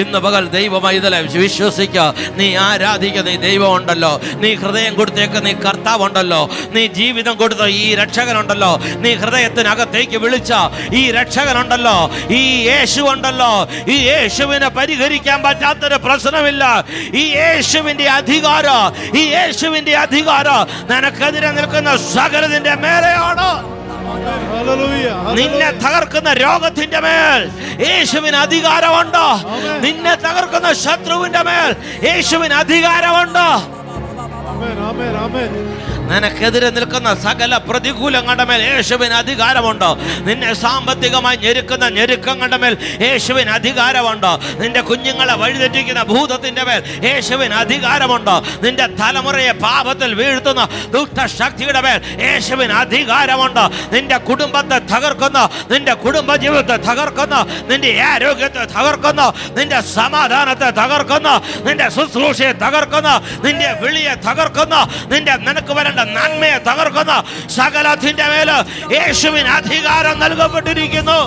ഇന്ന് പകൽ ദൈവമായി ദൈവമൈതലെ വിശ്വസിക്ക നീ ആരാധിക്കുക നീ ദൈവം ഉണ്ടല്ലോ നീ ഹൃദയം കൊടുത്തേക്ക് നീ കർത്താവുണ്ടല്ലോ. നീ ജീവിതം കൊടുത്ത ഈ രക്ഷകനുണ്ടല്ലോ. നീ ഹൃദയത്തിനകത്തേക്ക് വിളിച്ച ഈ രക്ഷകനുണ്ടല്ലോ. ഈ യേശു ഉണ്ടല്ലോ ഈ യേശുവിനെ പരിഹരിക്കാൻ പറ്റാത്തൊരു പ്രശ്നമില്ല. ഈ യേശുവിന്റെ അധികാരം ഈ യേശുവിന്റെ അധികാരം നിനക്കെതിരെ നിൽക്കുന്ന സകലതിന്റെ മേലെയാണ്. നിന്നെ തകർക്കുന്ന രോഗത്തിന്റെ മേൽ യേശുവിന് അധികാരമുണ്ടോ. നിന്നെ തകർക്കുന്ന ശത്രുവിന്റെ മേൽ യേശുവിന് അധികാരമുണ്ടോ. നിനക്കെതിരെ നിൽക്കുന്ന സകല പ്രതികൂലങ്ങളുടെ മേൽ യേശുവിന് അധികാരമുണ്ടോ. നിന്നെ സാമ്പത്തികമായി ഞെരുക്കുന്ന ഞെരുക്കങ്ങളുടെ മേൽ യേശുവിന് അധികാരമുണ്ടോ. നിന്റെ കുഞ്ഞുങ്ങളെ വഴിതെറ്റിക്കുന്ന ഭൂതത്തിന്റെ മേൽ യേശുവിന് അധികാരമുണ്ടോ. നിന്റെ തലമുറയെ പാപത്തിൽ വീഴ്ത്തുന്ന ദുഷ്ടശക്തിയുടെ മേൽ യേശുവിന് അധികാരമുണ്ടോ. നിന്റെ കുടുംബത്തെ തകർക്കുന്ന നിന്റെ കുടുംബ ജീവിതത്തെ തകർക്കുന്ന നിന്റെ ആരോഗ്യത്തെ തകർക്കുന്ന നിന്റെ സമാധാനത്തെ തകർക്കുന്ന നിന്റെ ശുശ്രൂഷയെ തകർക്കുന്ന നിന്റെ വിളിയെ തകർക്കുന്ന നിന്റെ നിനക്ക് വരേണ്ട നന്മയെ തകർക്കുന്ന സകലത്തിന്റെ മേൽ യേശുവിന് അധികാരം നൽകപ്പെട്ടിരിക്കുന്നു.